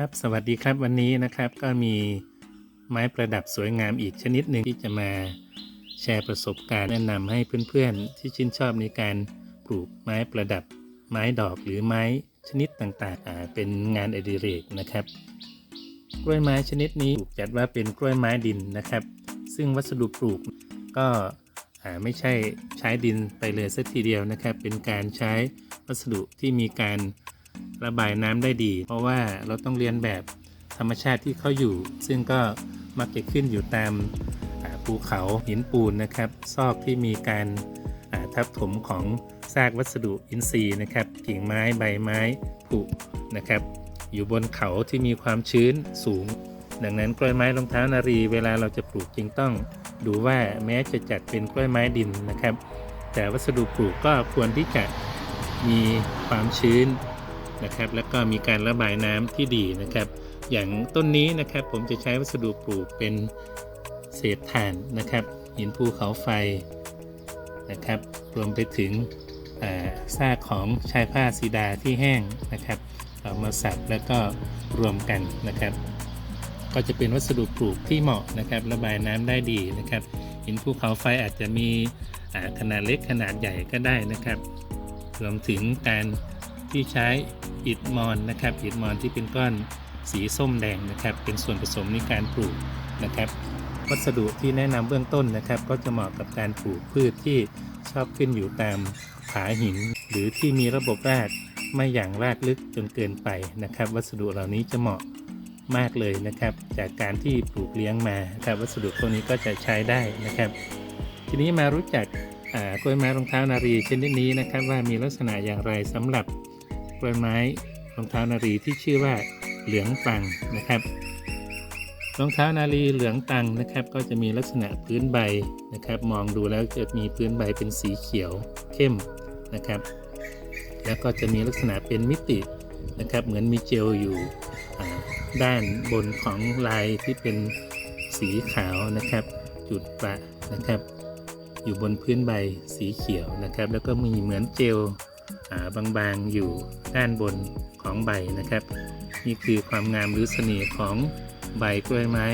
ครับสวัสดีครับวันนี้นะครับก็มีไม้ประดับสวยงามอีกชนิดหนึ่งที่จะมาแชร์ประสบการณ์แนะนำให้เพื่อนๆ ที่ชื่นชอบในการปลูกไม้ประดับ ไม้ดอกหรือไม้ชนิดต่างๆเป็นงานอดิเรกนะครับ กล้วยไม้ชนิดนี้ถูกจัดว่าเป็นกล้วยไม้ดินนะครับ ซึ่งวัสดุปลูกก็ไม่ใช่ใช้ดินไปเลยสักทีเดียวนะครับ เป็นการใช้วัสดุที่มีการ ระบายน้ำได้ดี เพราะว่าเราต้องเรียนแบบธรรมชาติที่เขาอยู่ ซึ่งก็มักจะขึ้นอยู่ตามภูเขาหินปูนนะครับ ซอกที่มีการทับถมของซากวัสดุอินทรีย์นะครับกิ่งไม้ใบไม้ผุนะครับ อยู่บนเขาที่มีความชื้นสูง ดังนั้นกล้วยไม้รองเท้านารีเวลาเราจะปลูกจึงต้อง ดูว่าแม้จะจัดเป็นกล้วยไม้ดินนะครับ แต่วัสดุปลูกก็ควรที่จะมีความชื้น นะครับ แล้วก็มีการระบายน้ำที่ดีนะครับ อย่างต้นนี้นะครับผมจะใช้วัสดุปลูกเป็นเศษถ่านนะครับหินภูเขาไฟนะครับ รวมไปถึงอ่าซากของชายผ้าสีดาที่แห้งนะครับเอามาสับแล้วก็รวมกันนะครับ ก็จะเป็นวัสดุปลูกที่เหมาะนะครับ ระบายน้ำได้ดีนะครับหินภูเขาไฟอาจจะมีขนาดเล็กขนาดใหญ่ก็ได้นะครับ รวมถึงการ ที่ใช้อิฐมอนนะครับอิฐมอนที่เป็นก้อนสีส้มแดงนะครับ เป็นส่วนผสมในการปลูกนะครับ วัสดุที่แนะนำเบื้องต้นนะครับ ก็จะเหมาะกับการปลูกพืชที่ชอบขึ้นอยู่ตามผาหิน หรือที่มีระบบรากไม่อย่างรากลึกจนเกินไปนะครับ วัสดุเหล่านี้จะเหมาะมากเลยนะครับ จากการที่ปลูกเลี้ยงมาครับวัสดุพวกนี้ก็จะใช้ได้นะครับ ทีนี้มารู้จักกล้วยไม้รองเท้านารีชนิดนี้นะครับ ว่ามีลักษณะอย่างไรสำหรับ ล้วยไม้รองเท้านารีที่ชื่อว่าเหลืองปังนะครับ รองเท้านารีเหลืองตังนะครับ ก็จะมีลักษณะพื้นใบนะครับ มองดูแล้วจะมีพื้นใบเป็นสีเขียวเข้มนะครับ แล้วก็จะมีลักษณะเป็นมิตินะครับ เหมือนมีเจลอยู่ด้านบนของลายที่เป็นสีขาวนะครับ จุดประนะครับ อยู่บนพื้นใบสีเขียวนะครับ แล้วก็มีเหมือนเจล บางๆอยู่ด้านบนของใบนะครับ นี่คือความงามหรือเสน่ห์ของใบกล้วยไม้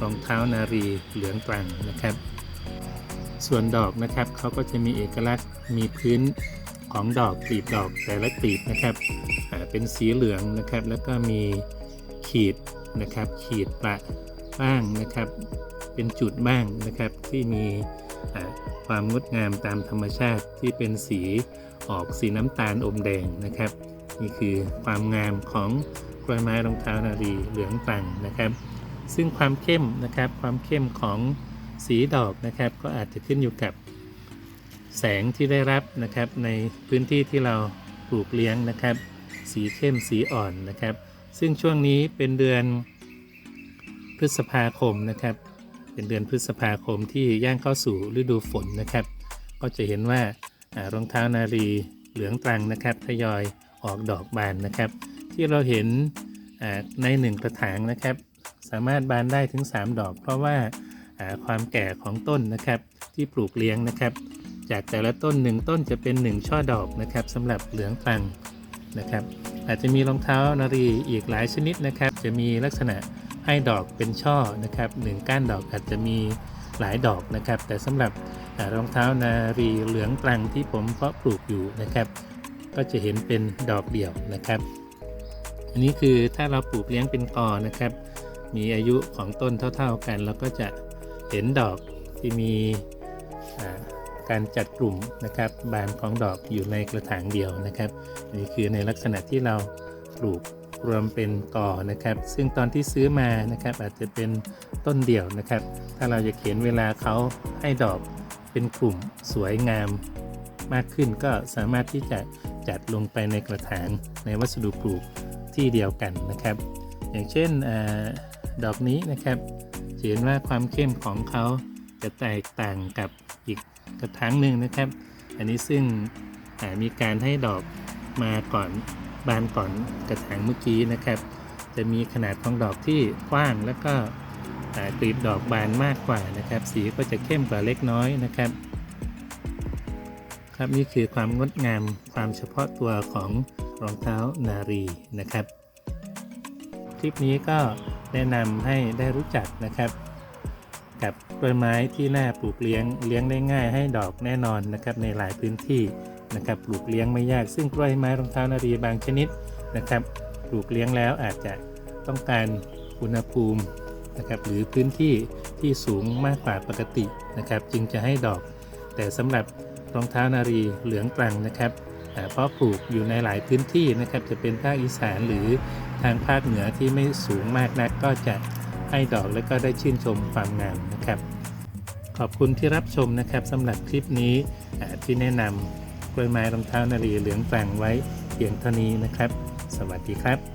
รองเท้านารีเหลืองกลั่งนะครับ ส่วนดอกนะครับเขาก็จะมีเอกลักษณ์มีพื้นของดอกกลีบดอกแต่ละกลีบนะครับเป็นสีเหลืองนะครับ แล้วก็มีขีดนะครับ ขีดประบ้างนะครับ เป็นจุดบ้างนะครับที่มี ความงดงามตามธรรมชาติที่เป็นสีออกสีน้ำตาลอมแดงนะครับ นี่คือความงามของกล้วยไม้รองเท้านารีเหลืองตังนะครับ ซึ่งความเข้มนะครับความเข้มของสีดอกนะครับ ก็อาจจะขึ้นอยู่กับแสงที่ได้รับนะครับในพื้นที่ที่เราปลูกเลี้ยงนะครับ สีเข้มสีอ่อนนะครับ ซึ่งช่วงนี้เป็นเดือนพฤษภาคมนะครับ เป็นเดือนพฤษภาคมที่ย่างเข้าสู่ฤดูฝนนะครับ ก็จะเห็นว่ารองเท้านารีเหลืองตรังนะครับทยอยออกดอกบานนะครับ ที่เราเห็นในหนึ่งกระถางนะครับ สามารถบานได้ถึง 3 ดอก เพราะว่าอ่าความแก่ของต้นนะครับที่ปลูกเลี้ยงนะครับ จากแต่ละต้นหนึ่งต้นจะเป็น 1 ช่อดอกนะครับสำหรับเหลืองตรังนะครับ อาจจะมีรองเท้านารีอีกหลายชนิดนะครับ จะมีลักษณะ ให้ดอกเป็นช่อนะครับหนึ่งก้านดอกอาจจะมีหลายดอกนะครับ แต่สำหรับรองเท้านารีเหลืองตรังที่ผมเพาะปลูกอยู่นะครับ ก็จะเห็นเป็นดอกเดี่ยวนะครับ อันนี้คือถ้าเราปลูกเลี้ยงเป็นกอนะครับ มีอายุของต้นเท่า ๆกันเราก็จะเห็นดอกที่มีการจัดกลุ่มนะครับบานของดอกอยู่ในกระถางเดียวนะครับอันนี้คือในลักษณะที่เราปลูก รวมเป็นกอนะครับ ซึ่งตอนที่ซื้อมานะครับอาจจะเป็นต้นเดี่ยวนะครับ ถ้าเราจะเขียนเวลาเขาให้ดอกเป็นกลุ่มสวยงามมากขึ้นก็สามารถที่จะจัดลงไปในกระถางในวัสดุปลูกที่เดียวกันนะครับ อย่างเช่นอดอกนี้นะครับเห็นว่าความเข้มของเขาจะแตกต่างกับอีกกระถางหนึ่งนะครับ อันนี้ซึ่งมีการให้ดอกมาก่อน บานก่อนกระถางเมื่อกี้นะครับ จะมีขนาดของดอกที่กว้างแล้วก็กลีบดอกบานมากกว่านะครับ สีก็จะเข้มกว่าเล็กน้อยนะครับ ครับนี่คือความงดงามความเฉพาะตัวของรองเท้านารีนะครับทลิปนี้ก็แนะนำให้ได้รู้จักนะครับ กับกล้วยไม้ที่น่าปลูกเลี้ยงเลี้ยงได้ง่ายให้ดอกแน่นอนนะครับในหลายพื้นที่ นะครับปลูกเลี้ยงไม่ยากซึ่งกล้วยไม้รองเท้านารีบางชนิดนะครับปลูกเลี้ยงแล้วอาจจะต้องการอุณหภูมินะครับหรือพื้นที่ที่สูงมากกว่าปกตินะครับ จึงจะให้ดอก แต่สำหรับรองเท้านารีเหลืองตรังนะครับเพราะปลูกอยู่ในหลายพื้นที่นะครับ จะเป็นภาคอีสานหรือทางภาคเหนือที่ไม่สูงมากนักก็จะให้ดอกและก็ได้ชื่นชมความงามนะครับ ขอบคุณที่รับชมนะครับสำหรับคลิปนี้ที่แนะนำ กล้วยไม้รองเท้านารีเหลืองตรังไว้เพียงเท่านี้นะครับ สวัสดีครับ